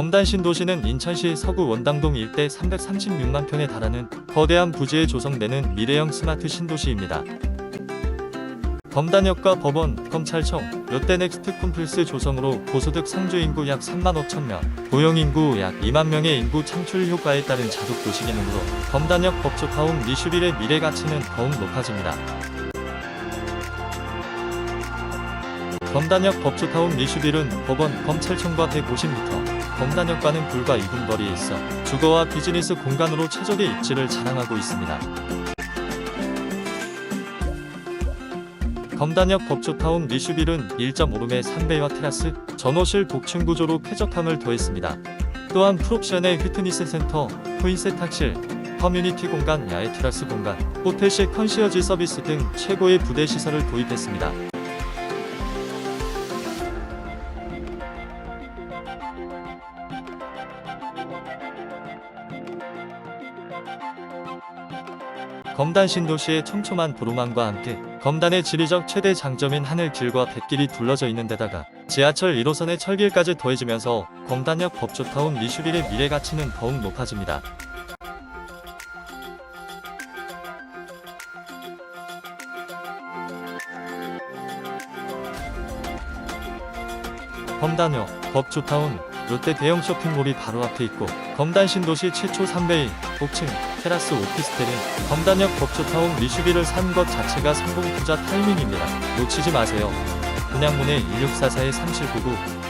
검단 신도시는 인천시 서구 원당동 일대 336만 평에 달하는 거대한 부지에 조성되는 미래형 스마트 신도시입니다. 검단역과 법원, 검찰청, 롯데넥스트 콤플스 조성으로 고소득 상주 인구 약 3만 5천 명, 고용 인구 약 2만 명의 인구 창출 효과에 따른 자국 도시 기능으로 검단역 법조타운 리슈빌의 미래 가치는 더욱 높아집니다. 검단역 법조타운 리슈빌은 법원, 검찰청과 150m, 검단역과는 불과 2분 거리에 있어 주거와 비즈니스 공간으로 최적의 입지를 자랑하고 있습니다. 검단역 법조타운 리슈빌은 1.5룸의 3배와 테라스, 전호실 복층 구조로 쾌적함을 더했습니다. 또한 풀옵션의 휘트니스 센터, 코인 세탁실, 커뮤니티 공간, 야외 테라스 공간, 호텔식 컨시어지 서비스 등 최고의 부대 시설을 도입했습니다. 검단 신도시의 촘촘한 도로망과 함께 검단의 지리적 최대 장점인 하늘길과 뱃길이 둘러져 있는 데다가 지하철 1호선의 철길까지 더해지면서 검단역 법조타운 리슈빌의 미래 가치는 더욱 높아집니다. 검단역 법조타운 롯데 대형 쇼핑몰이 바로 앞에 있고 검단 신도시 최초 3베이 복층 테라스 오피스텔인 검단역 법조타운 리슈비를 산 것 자체가 성공 투자 타이밍입니다. 놓치지 마세요. 분양문의 1644-3799